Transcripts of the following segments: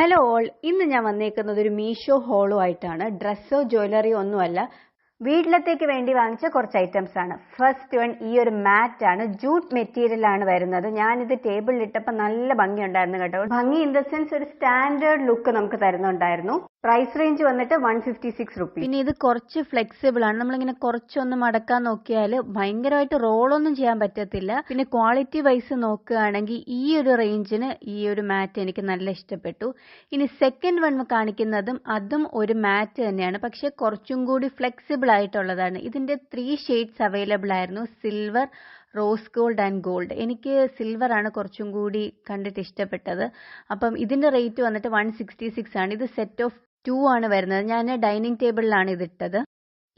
Hello all ഇന്ന് ഞാൻ വന്നേക്കുന്നത് ഒരു മീഷോ ഹോളോ ആയിട്ടാണ്. ഡ്രസ്സോ ജ്വല്ലറിയോ ഒന്നുമല്ല വീട്ടിലത്തേക്ക് വേണ്ടി വാങ്ങിച്ച കുറച്ച് ഐറ്റംസ് ആണ്. ഫസ്റ്റ് വൺ ഈ ഒരു മാറ്റ് ആണ്. ജൂട്ട് മെറ്റീരിയൽ ആണ് വരുന്നത്. ഞാനിത് ടേബിളിൽ ഇട്ടപ്പോൾ നല്ല ഭംഗിയുണ്ടായിരുന്നു കേട്ടോ. ഭംഗി ഇൻ ദ സെൻസ് ഒരു സ്റ്റാൻഡേർഡ് ലുക്ക് നമുക്ക് തരുന്നുണ്ടായിരുന്നു. പ്രൈസ് റേഞ്ച് വന്നിട്ട് വൺ ഫിഫ്റ്റി സിക്സ് റുപ്പീസ്. പിന്നെ ഇത് കുറച്ച് ഫ്ലെക്സിബിൾ ആണ്. നമ്മളിങ്ങനെ കുറച്ചൊന്ന് മടക്കാൻ നോക്കിയാൽ ഭയങ്കരമായിട്ട് റോളൊന്നും ചെയ്യാൻ പറ്റത്തില്ല. പിന്നെ ക്വാളിറ്റി വൈസ് നോക്കുകയാണെങ്കിൽ ഈ ഒരു റേഞ്ചിന് ഈ ഒരു മാറ്റ് എനിക്ക് നല്ല ഇഷ്ടപ്പെട്ടു. ഇനി സെക്കൻഡ് വൺ കാണിക്കുന്നതും അതും ഒരു മാറ്റ് തന്നെയാണ്. പക്ഷെ കുറച്ചും കൂടി ഫ്ലെക്സിബിൾ ആയിട്ടുള്ളതാണ്. ഇതിന്റെ ത്രീ ഷെയ്ഡ്സ് അവൈലബിൾ ആയിരുന്നു. Silver rose gold and gold. എനിക്ക് സിൽവർ ആണ് കുറച്ചും കൂടി കണ്ടിട്ട് ഇഷ്ടപ്പെട്ടത്. അപ്പം ഇതിന്റെ റേറ്റ് വന്നിട്ട് വൺ സിക്സ്റ്റി സിക്സ് ആണ്. ഇത് സെറ്റ് ഓഫ് ടു ആണ് വരുന്നത്. ഞാൻ ഡൈനിങ് ടേബിളിലാണ് ഇതിട്ടത്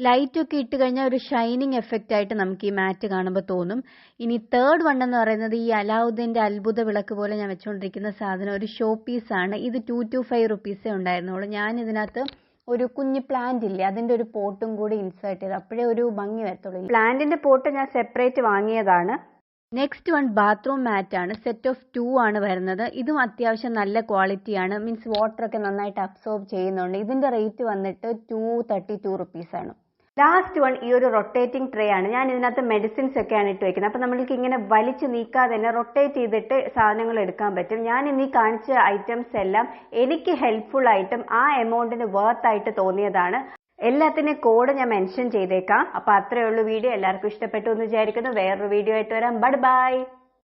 ലൈറ്റ് ഒക്കെ ഇട്ട് കഴിഞ്ഞാൽ ഒരു ഷൈനിങ് എഫക്റ്റ് ആയിട്ട് നമുക്ക് ഈ മാറ്റ് കാണുമ്പോൾ തോന്നും. ഇനി തേർഡ് വൺ എന്ന് പറയുന്നത് ഈ അലാവുദ്ദീന്റെ അത്ഭുത വിളക്ക് പോലെ ഞാൻ വെച്ചുകൊണ്ടിരിക്കുന്ന സാധനം ഒരു ഷോ പീസ് ആണ്. ഇത് ടു ടു ഫൈവ് റുപ്പീസേ ഉണ്ടായിരുന്നുള്ളൂ. ഞാൻ ഇതിനകത്ത് ഒരു കുഞ്ഞു പ്ലാന്റ് ഇല്ലേ? അതിന്റെ ഒരു പോട്ടും കൂടി ഇൻസേർട്ട് ചെയ്ത് അപ്പോഴേ ഒരു ഭംഗി വരത്തുള്ളൂ. പ്ലാന്റിന്റെ പോട്ട് ഞാൻ സെപ്പറേറ്റ് വാങ്ങിയതാണ്. നെക്സ്റ്റ് വൺ ബാത്റൂം മാറ്റ് ആണ്. സെറ്റ് ഓഫ് ടു ആണ് വരുന്നത്. ഇതും അത്യാവശ്യം നല്ല ക്വാളിറ്റി ആണ്. മീൻസ് വാട്ടർ ഒക്കെ നന്നായിട്ട് അബ്സോർബ് ചെയ്യുന്നുണ്ട്. ഇതിന്റെ റേറ്റ് വന്നിട്ട് ടു തേർട്ടി ടു റുപ്പീസ് ആണ്. ലാസ്റ്റ് വൺ ഈ ഒരു റൊട്ടേറ്റിംഗ് ട്രേ ആണ്. ഞാൻ ഇതിനകത്ത് മെഡിസിൻസ് ഒക്കെയാണ് ഇട്ട് വെക്കുന്നത്. അപ്പൊ നമ്മൾക്ക് ഇങ്ങനെ വലിച്ചു നീക്കാതെ തന്നെ റൊട്ടേറ്റ് ചെയ്തിട്ട് സാധനങ്ങൾ എടുക്കാൻ പറ്റും. ഞാൻ ഇനി കാണിച്ച ഐറ്റംസ് എല്ലാം എനിക്ക് ഹെൽപ്ഫുൾ ആയിട്ടും ആ എമൗണ്ടിന് വർത്ത് ആയിട്ട് തോന്നിയതാണ്. എല്ലാത്തിന്റെ കോഡ് ഞാൻ മെൻഷൻ ചെയ്തേക്കാം. അപ്പൊ അത്രയേ ഉള്ളൂ വീഡിയോ. എല്ലാവർക്കും ഇഷ്ടപ്പെട്ടു എന്ന് വിചാരിക്കുന്നു. വേറൊരു വീഡിയോ ആയിട്ട് വരാം. Bud by